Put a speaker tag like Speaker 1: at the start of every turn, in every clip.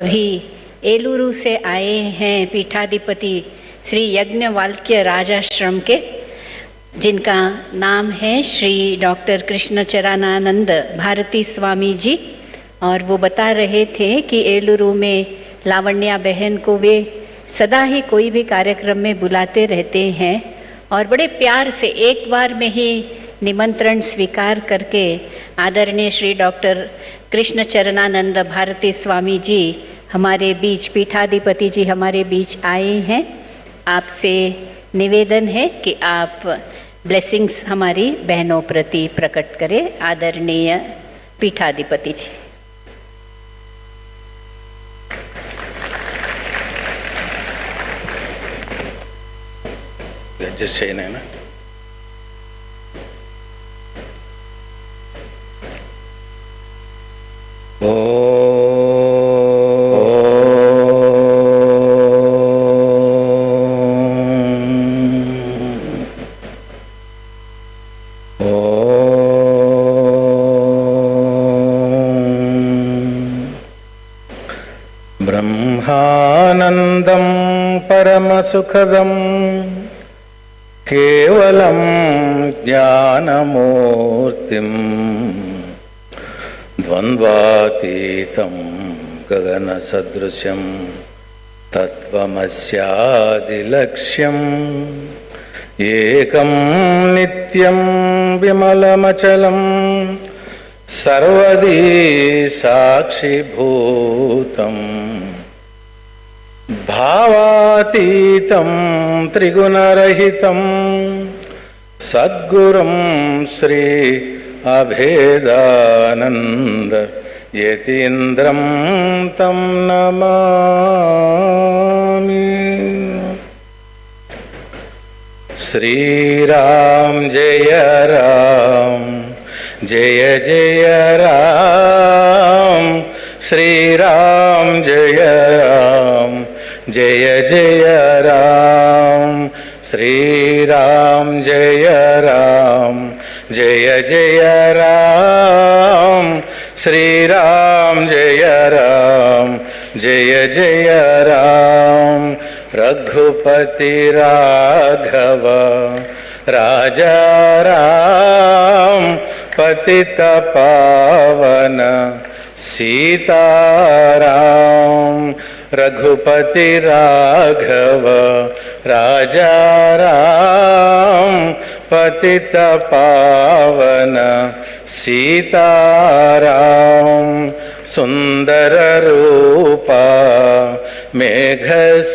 Speaker 1: अभी एलुरु से आए हैं पीठाधिपति श्री यज्ञवाल्क्य राजाश्रम के, जिनका नाम है श्री डॉक्टर कृष्ण चरणानंद भारती स्वामी जी। और वो बता रहे थे कि एलुरु में लावण्या बहन को वे सदा ही कोई भी कार्यक्रम में बुलाते रहते हैं और बड़े प्यार से एक बार में ही निमंत्रण स्वीकार करके आदरणीय श्री डॉक्टर कृष्ण चरणानंद भारती स्वामी जी हमारे बीच, पीठाधिपति जी हमारे बीच आए हैं आपसे निवेदन है कि आप ब्लेसिंग्स हमारी बहनों प्रति प्रकट करें, आदरणीय पीठाधिपति जी
Speaker 2: just saying. ब्रह्मानन्दं परमसुखदं केवलं ज्ञानमूर्तिम् ద్వంద్వాతీతం గగనసదృశం తత్వమస్యాదిలక్ష్యం ఏకం నిత్యం విమలమచలం సర్వదీ సాక్షిభూతం భావాతీతం త్రిగుణరహితం సద్గురం శ్రీ अभेदानन्द यतीन्द्रं तं नमामि। श्रीराम जय राम, जय जय राम। श्रीराम जय राम, जय जय राम। श्रीराम जय राम। जय जय राम श्री राम जय राम, जय जय राम। रघुपति राघव, राजा राम, पतित पावन, सीता राम। रघुपति राघव, राजा राम पतित पावन सीताराम सुंदर रूपा मेघश्याम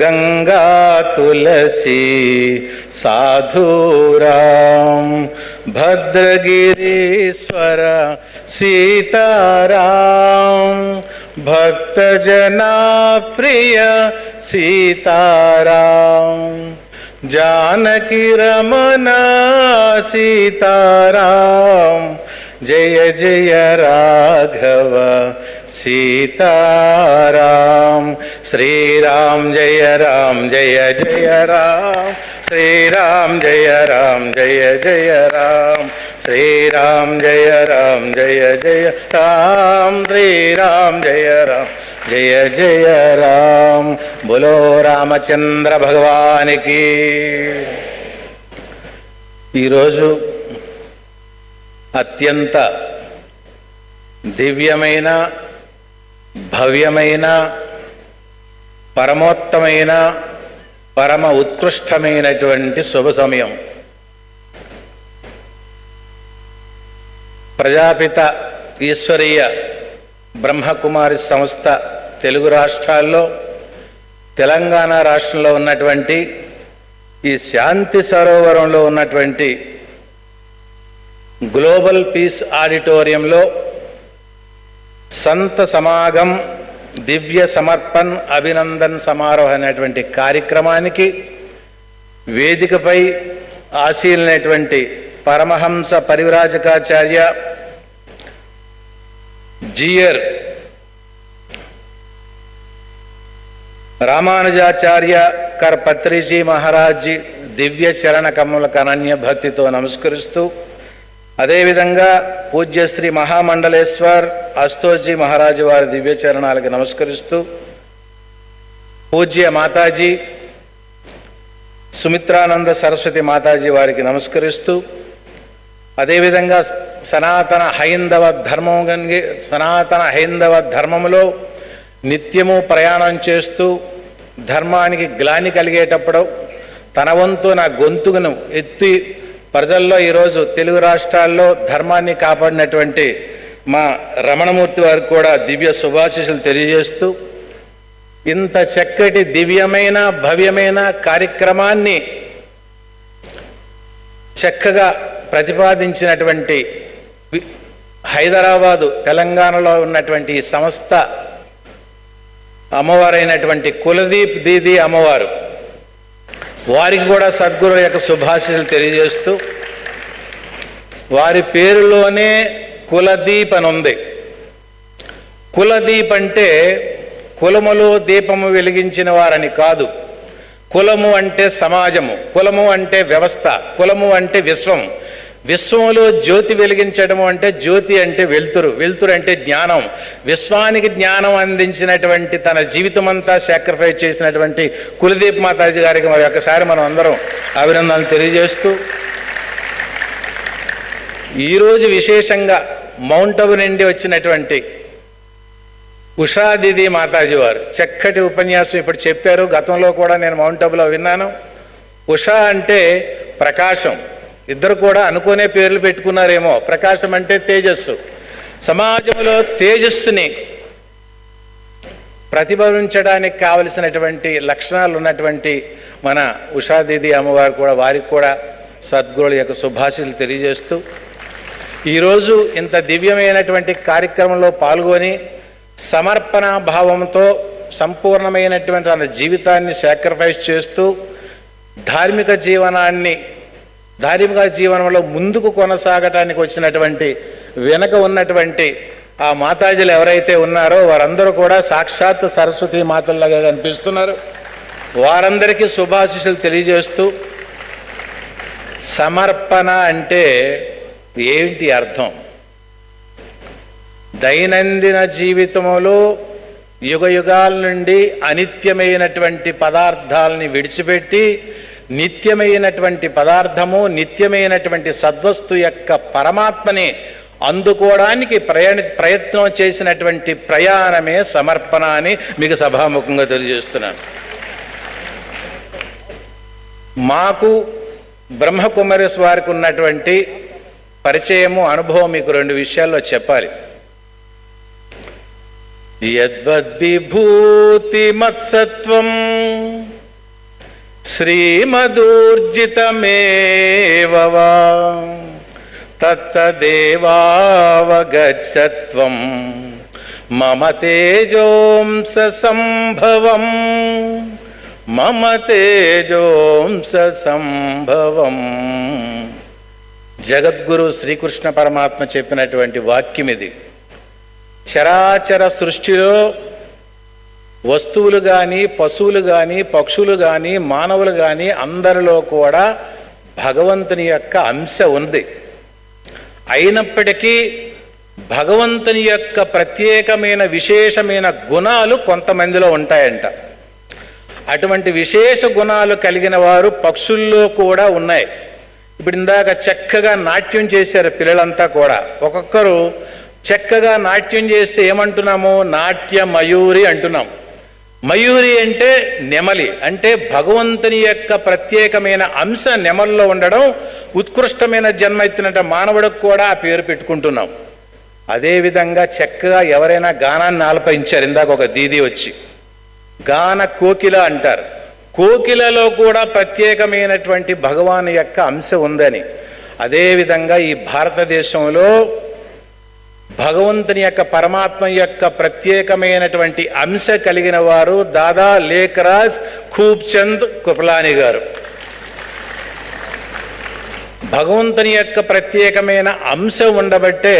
Speaker 2: गंगा तुलसी साधुराम भद्रगिरीश्वर सीताराम भक्तजना प्रिय सीताराम। जानकी रमन सीताराम। जय जय राघव सीताराम। श्री राम जय राम, जय जय राम। श्री राम जय राम, जय जय राम। श्री राम जय राम, जय जय राम। श्री राम जय राम। जय जय राम बोलो రామచంద్ర భగవానికి ఈరోజు అత్యంత దివ్యమైన భవ్యమైన పరమోత్తమైన పరమ ఉత్కృష్టమైనటువంటి శుభ సమయం ప్రజాపిత ఈశ్వరీయ బ్రహ్మకుమారి సంస్థ తెలుగు రాష్ట్రాల్లో తెలంగాణ రాష్ట్రంలో ఉన్నటువంటి ఈ శాంతి సరోవరంలో ఉన్నటువంటి గ్లోబల్ పీస్ ఆడిటోరియంలో సంత సమాగం దివ్య సమర్పణ్ అభినందన్ సమారోహ అనేటువంటి కార్యక్రమానికి వేదికపై ఆశీలైనటువంటి పరమహంస పరివిరాజకాచార్య జియర్ రామానుజాచార్య కర్ పత్రిజీ మహారాజ్ దివ్య చరణ కమలకు అనన్య భక్తితో నమస్కరిస్తూ అదేవిధంగా పూజ్య శ్రీ మహామండలేశ్వర్ అస్తోజీ మహారాజు వారి దివ్య చరణాలకు నమస్కరిస్తూ పూజ్య మాతాజీ సుమిత్రానంద సరస్వతి మాతాజీ వారికి నమస్కరిస్తూ అదేవిధంగా సనాతన హైందవ ధర్మం సనాతన హైందవ ధర్మములో నిత్యము ప్రయాణం చేస్తూ ధర్మానికి గ్లాని కలిగేటప్పుడు తన వంతు నా గొంతును ఎత్తి ప్రజల్లో ఈరోజు తెలుగు రాష్ట్రాల్లో ధర్మాన్ని కాపాడినటువంటి మా రమణమూర్తి వారికి కూడా దివ్య శుభాశీస్సులు తెలియజేస్తూ ఇంత చక్కటి దివ్యమైన భవ్యమైన కార్యక్రమాన్ని చక్కగా ప్రతిపాదించినటువంటి హైదరాబాదు తెలంగాణలో ఉన్నటువంటి ఈ సంస్థ అమ్మవారైనటువంటి కులదీప్ దీది అమ్మవారు. వారికి కూడా సద్గురు యొక్క శుభాశీలు తెలియజేస్తూ వారి పేరులోనే కులదీప్ అని ఉంది కులదీప్ అంటే కులములో దీపము వెలిగించిన వారని కాదు. కులము అంటే సమాజము కులము అంటే వ్యవస్థ కులము అంటే విశ్వం విశ్వంలో జ్యోతి వెలిగించడము అంటే జ్యోతి అంటే వెలుతురు. వెలుతురు అంటే జ్ఞానం. విశ్వానికి జ్ఞానం అందించినటువంటి తన జీవితం అంతా సాక్రిఫైస్ చేసినటువంటి కులదీప్ మాతాజీ గారికి మరి ఒకసారి మనం అందరం అభినందనలు తెలియజేస్తూ ఈరోజు విశేషంగా మౌంట్ అబు నుండి వచ్చినటువంటి ఉషాదిది మాతాజీ వారు. చక్కటి ఉపన్యాసం ఇప్పుడు చెప్పారు. గతంలో కూడా నేను మౌంట్ అబులో విన్నాను. ఉషా అంటే ప్రకాశం. ఇద్దరు కూడా అనుకునే పేర్లు పెట్టుకున్నారేమో. ప్రకాశం అంటే తేజస్సు. సమాజంలో తేజస్సుని ప్రతిభవించడానికి కావలసినటువంటి లక్షణాలు ఉన్నటువంటి మన ఉషాదేవి అమ్మవారు కూడా వారికి కూడా సద్గురుల యొక్క శుభాషలు తెలియజేస్తూ ఈరోజు ఇంత దివ్యమైనటువంటి కార్యక్రమంలో పాల్గొని సమర్పణ భావంతో సంపూర్ణమైనటువంటి తన జీవితాన్ని సాక్రిఫైస్ చేస్తూ ధార్మిక జీవనాన్ని ధార్మిక జీవనంలో ముందుకు కొనసాగటానికి వచ్చినటువంటి వెనక ఉన్నటువంటి ఆ మాతాజీలు ఎవరైతే ఉన్నారో వారందరూ కూడా సాక్షాత్ సరస్వతి మాతల్లాగా కనిపిస్తున్నారు. వారందరికీ శుభాశిషులు తెలియజేస్తూ సమర్పణ అంటే ఏంటి అర్థం? దైనందిన జీవితంలో యుగ యుగాల నుండి అనిత్యమైనటువంటి పదార్థాలని విడిచిపెట్టి నిత్యమైనటువంటి పదార్థము నిత్యమైనటువంటి సద్వస్తు యొక్క పరమాత్మని అందుకోవడానికి ప్రయాణ ప్రయత్నం చేసినటువంటి ప్రయాణమే సమర్పణ అని మీకు సభాముఖంగా తెలియజేస్తున్నాను. మాకు బ్రహ్మకుమారి వారికి ఉన్నటువంటి పరిచయము అనుభవం మీకు రెండు విషయాల్లో చెప్పాలి. యద్వద్విభూతి మత్సత్వం శ్రీమదూర్జితమేవ తత్తదేవావగచ్చత్వం మమ తేజోంస సంభవం మమ తేజోంస సంభవం జగద్గురు శ్రీకృష్ణ పరమాత్మ చెప్పినటువంటి వాక్యం ఇది చరాచర సృష్టిలో వస్తువులు కానీ పశువులు కానీ పక్షులు కానీ మానవులు కానీ అందరిలో కూడా భగవంతుని యొక్క అంశ ఉంది. అయినప్పటికీ భగవంతుని యొక్క ప్రత్యేకమైన విశేషమైన గుణాలు కొంతమందిలో ఉంటాయంట. అటువంటి విశేష గుణాలు కలిగిన వారు పక్షుల్లో కూడా ఉన్నాయి. ఇప్పుడు ఇందాక చక్కగా నాట్యం చేశారు పిల్లలంతా కూడా. ఒక్కొక్కరు చక్కగా నాట్యం చేస్తే ఏమంటున్నాము? నాట్య మయూరి అంటున్నాం మయూరి అంటే నెమలి అంటే భగవంతుని యొక్క ప్రత్యేకమైన అంశ నెమల్లో ఉండడం ఉత్కృష్టమైన జన్మ ఎత్తినట్టు మానవుడికి కూడా ఆ పేరు పెట్టుకుంటున్నాం. అదేవిధంగా చక్కగా ఎవరైనా గానాన్ని ఆలపించారు ఇందాక ఒక దీది వచ్చి. గాన కోకిల అంటారు. కోకిలలో కూడా ప్రత్యేకమైనటువంటి భగవాన్ యొక్క అంశ ఉందని. అదేవిధంగా ఈ భారతదేశంలో భగవంతుని యొక్క పరమాత్మ యొక్క ప్రత్యేకమైనటువంటి అంశ కలిగిన వారు దాదా లేఖరాజ్ ఖూబ్చంద్ కృపలాని గారు. భగవంతుని యొక్క ప్రత్యేకమైన అంశ ఉండబట్టే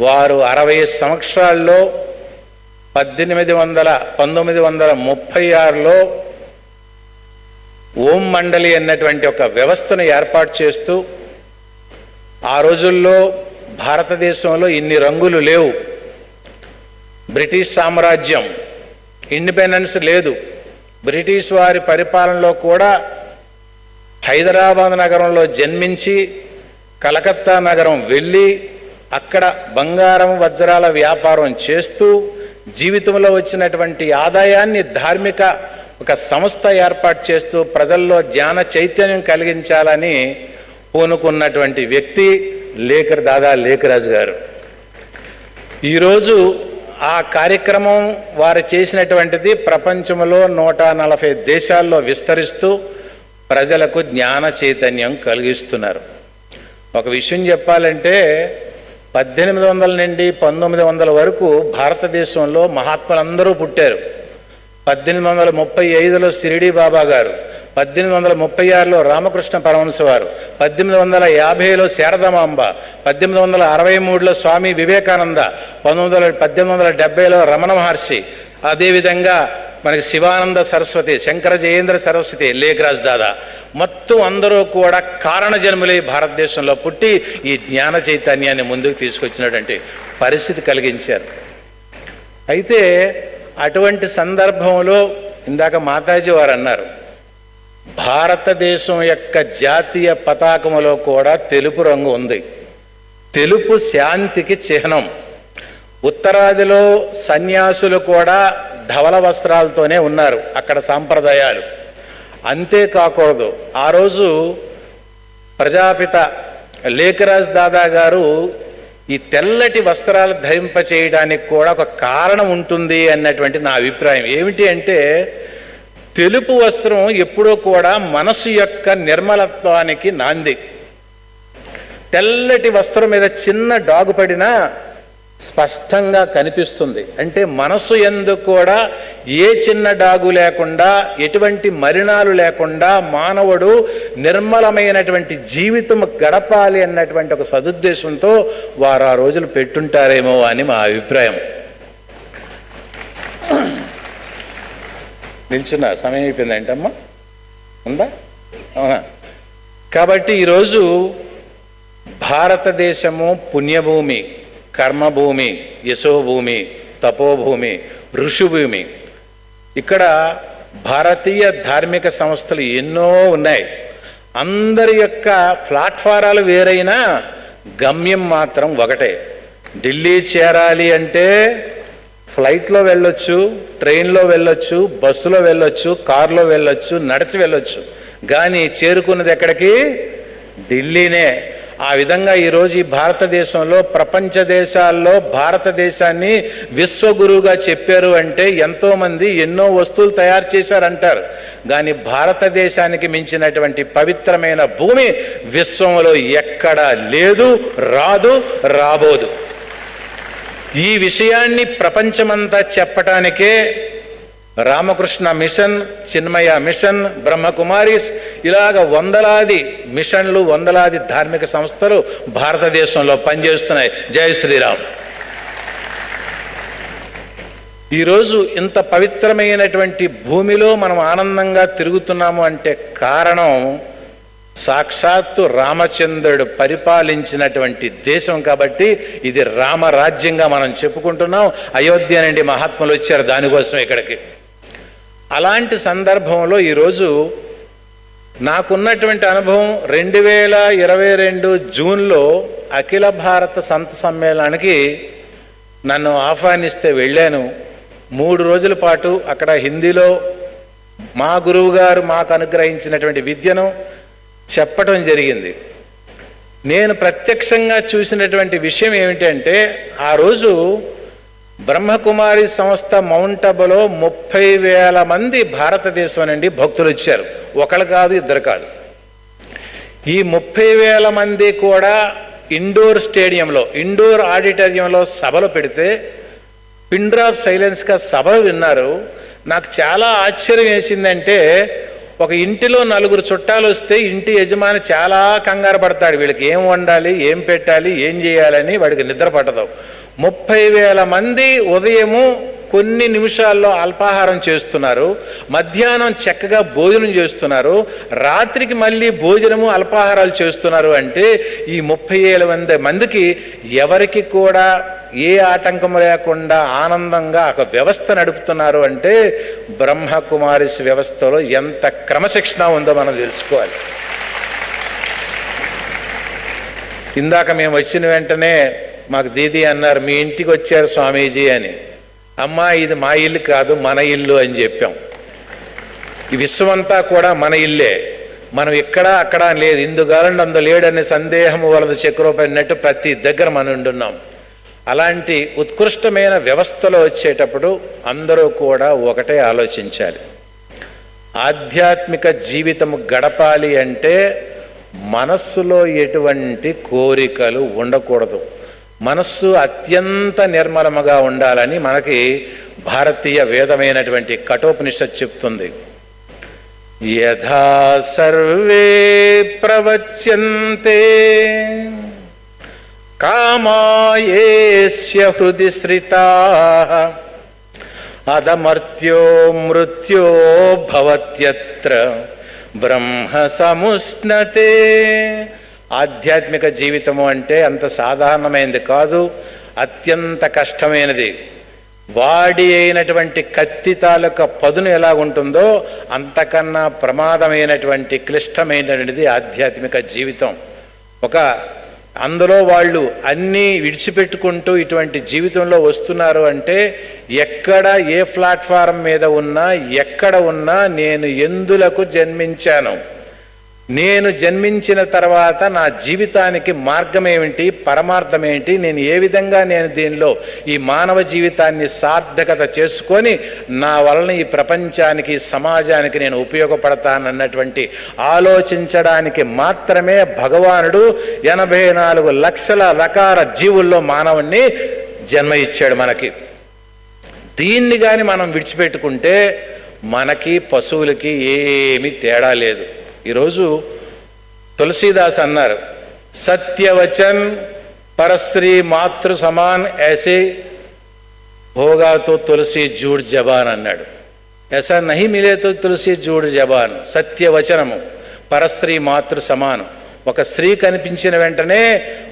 Speaker 2: వారు అరవై సంవత్సరాల్లో పద్దెనిమిది వందల పంతొమ్మిది వందల ముప్పై ఆరులో ఓం మండలి అన్నటువంటి ఒక వ్యవస్థను ఏర్పాటు చేస్తూ ఆ రోజుల్లో భారతదేశంలో ఇన్ని రంగులు లేవు. బ్రిటిష్ సామ్రాజ్యం ఇండిపెండెన్స్ లేదు. బ్రిటిష్ వారి పరిపాలనలో కూడా హైదరాబాద్ నగరంలో జన్మించి కలకత్తా నగరం వెళ్ళి అక్కడ బంగారం వజ్రాల వ్యాపారం చేస్తూ జీవితంలో వచ్చినటువంటి ఆదాయాన్ని ధార్మిక ఒక సంస్థ ఏర్పాటు చేస్తూ ప్రజల్లో జ్ఞాన చైతన్యం కలిగించాలని పూనుకున్నటువంటి వ్యక్తి లేఖర్ దాదా లేఖరాజు గారు. ఈరోజు ఆ కార్యక్రమం వారు చేసినటువంటిది ప్రపంచంలో నూట నలభై దేశాల్లో విస్తరిస్తూ ప్రజలకు జ్ఞాన చైతన్యం కలిగిస్తున్నారు. ఒక విషయం చెప్పాలంటే పద్దెనిమిది వందల నుండి పంతొమ్మిది వందల వరకు భారతదేశంలో మహాత్ములందరూ పుట్టారు. పద్దెనిమిది వందల ముప్పై ఐదులో షిరిడీ బాబా గారు పద్దెనిమిది వందల ముప్పై ఆరులో రామకృష్ణ పరమహంస వారు పద్దెనిమిది వందల యాభైలో శారదామాంబ పద్దెనిమిది వందల అరవై మూడులో స్వామి వివేకానంద పంతొమ్మిది వందల పద్దెనిమిది వందల డెబ్బైలో రమణ మహర్షి అదేవిధంగా మనకి శివానంద సరస్వతి శంకర జయేంద్ర సరస్వతి లేఖరాజ్ దాదా. మొత్తం అందరూ కూడా కారణ జన్ములై భారతదేశంలో పుట్టి ఈ జ్ఞాన చైతన్యాన్ని ముందుకు తీసుకొచ్చినటువంటి పరిస్థితి కలిగించారు. అయితే అటువంటి సందర్భంలో ఇందాక మాతాజీ వారు అన్నారు భారతదేశం యొక్క జాతీయ పతాకములో కూడా తెలుపు రంగు ఉంది. తెలుపు శాంతికి చిహ్నం. ఉత్తరాదిలో సన్యాసులు కూడా ధవల వస్త్రాలతోనే ఉన్నారు అక్కడ సాంప్రదాయాలు. అంతేకాకూడదు ఆ రోజు ప్రజాపిత లేఖరాజ్ దాదా గారు ఈ తెల్లటి వస్త్రాలు ధరింప చేయడానికి కూడా ఒక కారణం ఉంటుంది అన్నటువంటి నా అభిప్రాయం. ఏమిటి అంటే తెలుపు వస్త్రం ఎప్పుడూ కూడా మనసు యొక్క నిర్మలత్వానికి నాంది. తెల్లటి వస్త్రం మీద చిన్న డాగు పడినా స్పష్టంగా కనిపిస్తుంది. అంటే మనసు ఎందు కూడా ఏ చిన్న డాగు లేకుండా ఎటువంటి మరిణాలు లేకుండా మానవుడు నిర్మలమైనటువంటి జీవితం గడపాలి అన్నటువంటి ఒక సదుద్దేశంతో వారు ఆ రోజులు పెట్టుంటారేమో అని మా అభిప్రాయం. నిల్చున్నారు సమయం అయిపోయింది ఏంటమ్మా? ఉందా? అవునా? కాబట్టి ఈరోజు భారతదేశము పుణ్యభూమి కర్మభూమి యశోభూమి తపోభూమి ఋషిభూమి. ఇక్కడ భారతీయ ధార్మిక సంస్థలు ఎన్నో ఉన్నాయి. అందరి యొక్క ప్లాట్ఫారాలు వేరైనా గమ్యం మాత్రం ఒకటే. ఢిల్లీ చేరాలి అంటే ఫ్లైట్లో వెళ్ళొచ్చు ట్రైన్లో వెళ్ళొచ్చు బస్సులో వెళ్ళొచ్చు కారులో వెళ్ళొచ్చు నడిచి వెళ్ళొచ్చు. కానీ చేరుకున్నది ఎక్కడికి? ఢిల్లీనే. ఆ విధంగా ఈరోజు ఈ భారతదేశంలో ప్రపంచ దేశాల్లో భారతదేశాన్ని విశ్వగురువుగా చెప్పారు అంటే ఎంతోమంది ఎన్నో వస్తువులు తయారు చేశారంటారు. కానీ భారతదేశానికి మించినటువంటి పవిత్రమైన భూమి విశ్వంలో ఎక్కడా లేదు రాదు రాబోదు. ఈ విషయాన్ని ప్రపంచమంతా చెప్పటానికే రామకృష్ణ మిషన్ చిన్మయ మిషన్ బ్రహ్మకుమారీస్ ఇలాగ వందలాది మిషన్లు వందలాది ధార్మిక సంస్థలు భారతదేశంలో పనిచేస్తున్నాయి. జై శ్రీరామ్. ఈరోజు ఇంత పవిత్రమైనటువంటి భూమిలో మనం ఆనందంగా తిరుగుతున్నాము అంటే కారణం సాక్షాత్తు రామచంద్రుడు పరిపాలించినటువంటి దేశం కాబట్టి ఇది రామరాజ్యంగా మనం చెప్పుకుంటున్నాం. అయోధ్య నుండి మహాత్ములు వచ్చారు దానికోసం ఇక్కడికి. అలాంటి సందర్భంలో ఈరోజు నాకున్నటువంటి అనుభవం రెండు వేల ఇరవై రెండు జూన్లో అఖిల భారత సంత సమ్మేళనానికి నన్ను ఆహ్వానిస్తే వెళ్ళాను. మూడు రోజుల పాటు అక్కడ హిందీలో మా గురువు గారు మాకు అనుగ్రహించినటువంటి విద్యను చెప్పటం జరిగింది. నేను ప్రత్యక్షంగా చూసినటువంటి విషయం ఏమిటంటే ఆ రోజు బ్రహ్మకుమారి సంస్థ మౌంట్ అబులో ముప్పై వేల మంది భారతదేశం నుండి భక్తులు వచ్చారు. ఒకళ్ళు కాదు ఇద్దరు కాదు. ఈ ముప్పై వేల మంది కూడా ఇండోర్ స్టేడియంలో ఇండోర్ ఆడిటోరియంలో సభలు పెడితే పిన్ డ్రాప్ సైలెన్స్గా సభ విన్నారు. నాకు చాలా ఆశ్చర్యం వేసిందంటే ఒక ఇంటిలో నలుగురు చుట్టాలు వస్తే ఇంటి యజమాని చాలా కంగారు పడతాడు. వీళ్ళకి ఏం వండాలి ఏం పెట్టాలి ఏం చేయాలని వాడికి నిద్ర పట్టదు. ముప్పై వేల మంది ఉదయము కొన్ని నిమిషాల్లో అల్పాహారం చేస్తున్నారు. మధ్యాహ్నం చక్కగా భోజనం చేస్తున్నారు. రాత్రికి మళ్ళీ భోజనము అల్పాహారాలు చేస్తున్నారు అంటే ఈ ముప్పై ఏళ్ళ మంది మందికి ఎవరికి కూడా ఏ ఆటంకం లేకుండా ఆనందంగా ఒక వ్యవస్థ నడుపుతున్నారు అంటే బ్రహ్మకుమారిస్ వ్యవస్థలో ఎంత క్రమశిక్షణ ఉందో మనం తెలుసుకోవాలి. ఇందాక మేము వచ్చిన వెంటనే మాకు దీది అన్నారు మీ ఇంటికి వచ్చారు స్వామీజీ అని. అమ్మా ఇది మా ఇల్లు కాదు మన ఇల్లు అని చెప్పాం. ఈ విశ్వమంతా కూడా మన ఇల్లే. మనం ఇక్కడ అక్కడ లేదు. ఇందుగాలండి అందు లేడనే సందేహము వలన చక్రపడినట్టు ప్రతి దగ్గర మనం ఉండున్నాం. అలాంటి ఉత్కృష్టమైన వ్యవస్థలో వచ్చేటప్పుడు అందరూ కూడా ఒకటే ఆలోచించాలి. ఆధ్యాత్మిక జీవితము గడపాలి అంటే మనస్సులో ఎటువంటి కోరికలు ఉండకూడదు. మనస్సు అత్యంత నిర్మలముగా ఉండాలని మనకి భారతీయ వేదమైనటువంటి కఠోపనిషత్ చెప్తుంది. యథా సర్వే ప్రవచ్యంతే. కామాయేస్య హృది శ్రితా అదమర్త్యో మృత్యో భవత్యత్ర బ్రహ్మ సముష్ణతే ఆధ్యాత్మిక జీవితము అంటే అంత సాధారణమైనది కాదు అత్యంత కష్టమైనది. వాడి అయినటువంటి కత్తి తాలూక పదును ఎలా ఉంటుందో అంతకన్నా ప్రమాదమైనటువంటి క్లిష్టమైనటువంటిది ఆధ్యాత్మిక జీవితం. ఒక అందులో వాళ్ళు అన్నీ విడిచిపెట్టుకుంటూ ఇటువంటి జీవితంలో వస్తున్నారు అంటే ఎక్కడ ఏ ప్లాట్ఫారం మీద ఉన్నా ఎక్కడ ఉన్నా నేను ఎందులకు జన్మించాను? నేను జన్మించిన తర్వాత నా జీవితానికి మార్గం ఏమిటి పరమార్థం ఏంటి నేను ఏ విధంగా నేను దీనిలో ఈ మానవ జీవితాన్ని సార్థకత చేసుకొని నా వలన ఈ ప్రపంచానికి సమాజానికి నేను ఉపయోగపడతానన్నటువంటి ఆలోచించడానికి మాత్రమే భగవానుడు ఎనభై నాలుగు లక్షల రకాల జీవుల్లో మానవుణ్ణి జన్మ ఇచ్చాడు మనకి. దీన్ని కానీ మనం విడిచిపెట్టుకుంటే మనకి పశువులకి ఏమీ తేడా లేదు. ఈరోజు తులసీదాస్ అన్నారు సత్యవచన్ పరస్త్రీ మాతృ సమాన్ ఏసే భోగాతో తులసి జూడ్ జబాన్ అన్నాడు. ఎసా నహి మిలేతో తులసి జూడ్ జబాన్ సత్యవచనము పరస్త్రీ మాతృ సమానం. ఒక స్త్రీ కనిపించిన వెంటనే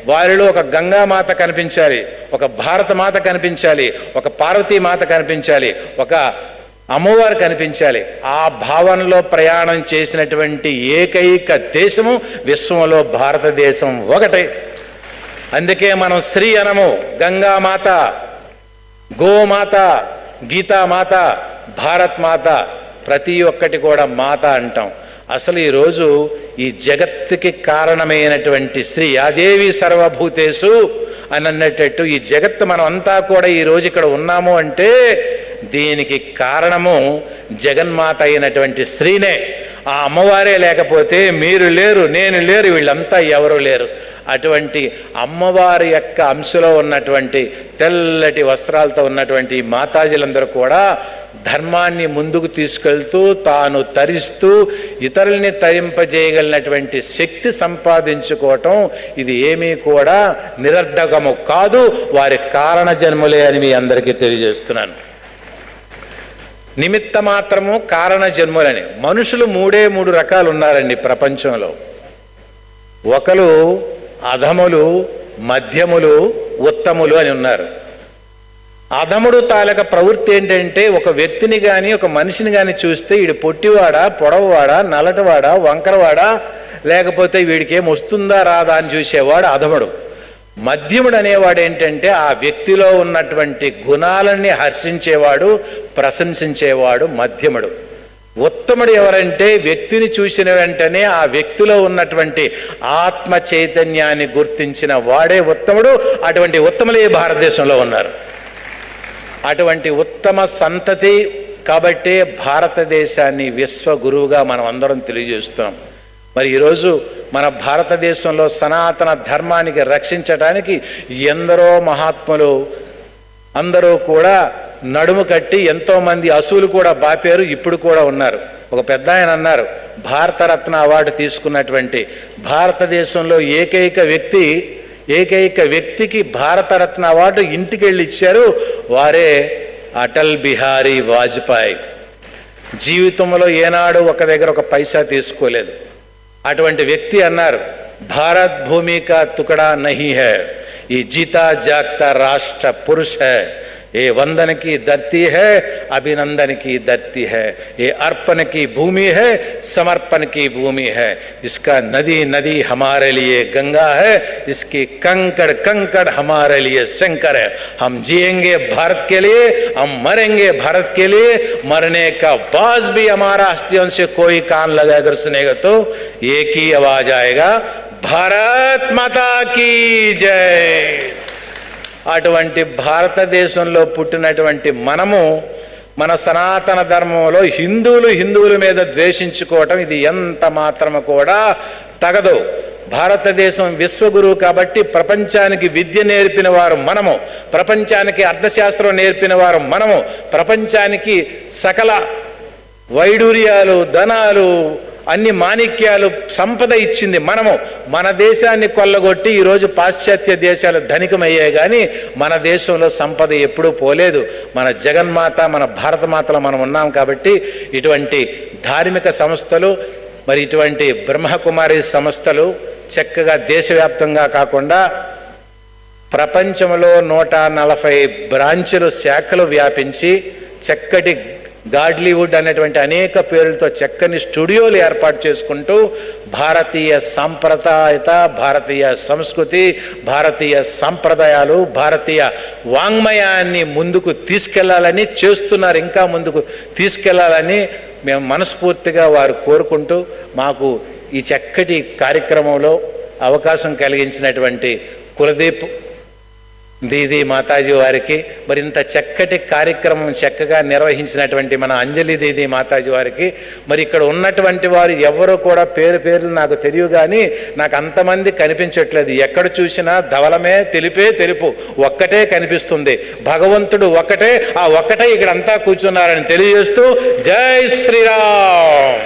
Speaker 2: వారిలో ఒక గంగామాత కనిపించాలి ఒక భారతమాత కనిపించాలి ఒక పార్వతీమాత కనిపించాలి ఒక అమ్మవారు కనిపించాలి. ఆ భావనలో ప్రయాణం చేసినటువంటి ఏకైక దేశము విశ్వంలో భారతదేశం ఒకటే. అందుకే మనం స్త్రీ అనము గంగామాత గోమాత గీతామాత భారత్ మాత ప్రతి ఒక్కటి కూడా మాత అంటాం. అసలు ఈరోజు ఈ జగత్తుకి కారణమైనటువంటి స్త్రీ యాదేవి సర్వభూతేసు అని అన్నట్టు ఈ జగత్తు మనం అంతా కూడా ఈ రోజు ఇక్కడ ఉన్నాము అంటే దీనికి కారణము జగన్మాత అయినటువంటి స్త్రీనే. ఆ అమ్మవారే లేకపోతే మీరు లేరు నేను లేరు వీళ్ళంతా ఎవరు లేరు. అటువంటి అమ్మవారి యొక్క అంశలో ఉన్నటువంటి తెల్లటి వస్త్రాలతో ఉన్నటువంటి మాతాజీలందరూ కూడా ధర్మాన్ని ముందుకు తీసుకెళ్తూ తాను తరిస్తూ ఇతరుల్ని తరింపజేయగలిగినటువంటి శక్తి సంపాదించుకోవటం ఇది ఏమీ కూడా నిరర్ధకము కాదు. వారి కారణ జన్ములే అని మీ అందరికీ తెలియజేస్తున్నాను. నిమిత్త మాత్రము కారణ జన్ములని మనుషులు మూడే మూడు రకాలు ఉన్నారండి ప్రపంచంలో. ఒకరు అధములు మధ్యములు ఉత్తములు అని ఉన్నారు. అధముడు తాలక ప్రవృత్తి ఏంటంటే ఒక వ్యక్తిని కానీ ఒక మనిషిని కానీ చూస్తే వీడు పొట్టివాడా పొడవవాడా నల్లటివాడా వంకరవాడా లేకపోతే వీడికి ఏం వస్తుందా రాదా అని చూసేవాడు అధముడు. మధ్యముడు అనేవాడు ఏంటంటే ఆ వ్యక్తిలో ఉన్నటువంటి గుణాలన్నీ హర్షించేవాడు ప్రశంసించేవాడు మధ్యముడు. ఉత్తముడు ఎవరంటే వ్యక్తిని చూసిన వెంటనే ఆ వ్యక్తిలో ఉన్నటువంటి ఆత్మ చైతన్యాన్ని గుర్తించిన వాడే ఉత్తముడు. అటువంటి ఉత్తములే భారతదేశంలో ఉన్నారు. అటువంటి ఉత్తమ సంతతి కాబట్టే భారతదేశాన్ని విశ్వగురువుగా మనం అందరం తెలియజేస్తున్నాం. మరి ఈరోజు మన భారతదేశంలో సనాతన ధర్మానికి రక్షించడానికి ఎందరో మహాత్ములు అందరూ కూడా నడుము కట్టి ఎంతోమంది అసూలు కూడా బాపారు ఇప్పుడు కూడా ఉన్నారు. ఒక పెద్ద ఆయన అన్నారు భారతరత్న అవార్డు తీసుకున్నటువంటి భారతదేశంలో ఏకైక వ్యక్తి ఏకైక వ్యక్తికి భారతరత్న అవార్డు ఇంటికి వెళ్ళి ఇచ్చారు వారే అటల్ బిహారీ వాజ్పేయి. జీవితంలో ఏనాడు ఒక దగ్గర ఒక పైసా తీసుకోలేదు. అటువంటి వ్యక్తి అన్నారు భారత్ భూమి కా తుకడా నహీ హై ఈ జీతా జాగ్తా రాష్ట్ర పురుష హై ये वंदन की धरती है अभिनंदन की धरती है। ये अर्पण की भूमि है समर्पण की भूमि है। इसका नदी नदी हमारे लिए गंगा है इसकी कंकड़ कंकड़ हमारे लिए शंकर है। हम जिएँगे भारत के लिए, हम मरेंगे भारत के लिए। मरने का बाज भी हमारा अस्थियों से कोई कान लगाकर सुनेगा तो एक ही आवाज़ आएगा, भारत माता की जय। అటువంటి భారతదేశంలో పుట్టినటువంటి మనము మన సనాతన ధర్మంలో హిందువులు హిందువుల మీద ద్వేషించుకోవటం ఇది ఎంత మాత్రము కూడా తగదు. భారతదేశం విశ్వగురువు కాబట్టి ప్రపంచానికి విద్య నేర్పిన వారు మనము ప్రపంచానికి అర్థశాస్త్రం నేర్పిన వారు మనము ప్రపంచానికి సకల వైడూర్యాలు ధనాలు అన్ని మాణిక్యాలు సంపద ఇచ్చింది మనము. మన దేశాన్ని కొల్లగొట్టి ఈరోజు పాశ్చాత్య దేశాలు ధనికమయ్యాయి కానీ మన దేశంలో సంపద ఎప్పుడూ పోలేదు. మన జగన్మాత మన భారతమాతలో మనం ఉన్నాం కాబట్టి ఇటువంటి ధార్మిక సంస్థలు మరి ఇటువంటి బ్రహ్మకుమారి సంస్థలు చక్కగా దేశవ్యాప్తంగా కాకుండా ప్రపంచంలో నూట నలభై బ్రాంచులు శాఖలు వ్యాపించి చక్కటి గాడ్లీవుడ్ అనేటువంటి అనేక పేర్లతో చక్కని స్టూడియోలు ఏర్పాటు చేసుకుంటూ భారతీయ సాంప్రదాయత భారతీయ సంస్కృతి భారతీయ సాంప్రదాయాలు భారతీయ వాంగ్మయాన్ని ముందుకు తీసుకెళ్ళాలని చేస్తున్నారు ఇంకా ముందుకు తీసుకెళ్ళాలని మేము మనస్ఫూర్తిగా వారు కోరుకుంటూ మాకు ఈ చక్కటి కార్యక్రమంలో అవకాశం కలిగించినటువంటి కులదీప్ దీది మాతాజీ వారికి మరి ఇంత చక్కటి కార్యక్రమం చక్కగా నిర్వహించినటువంటి మన అంజలి దీది మాతాజీ వారికి మరి ఇక్కడ ఉన్నటువంటి వారు ఎవరు కూడా పేరు పేర్లు నాకు తెలియదు కానీ నాకు అంతమంది కనిపించట్లేదు. ఎక్కడ చూసినా ధవలమే తెలిపే తెలుపు ఒక్కటే కనిపిస్తుంది. భగవంతుడు ఒక్కటే ఆ ఒక్కటే ఇక్కడంతా కూర్చున్నారని తెలియజేస్తూ జై శ్రీరామ్.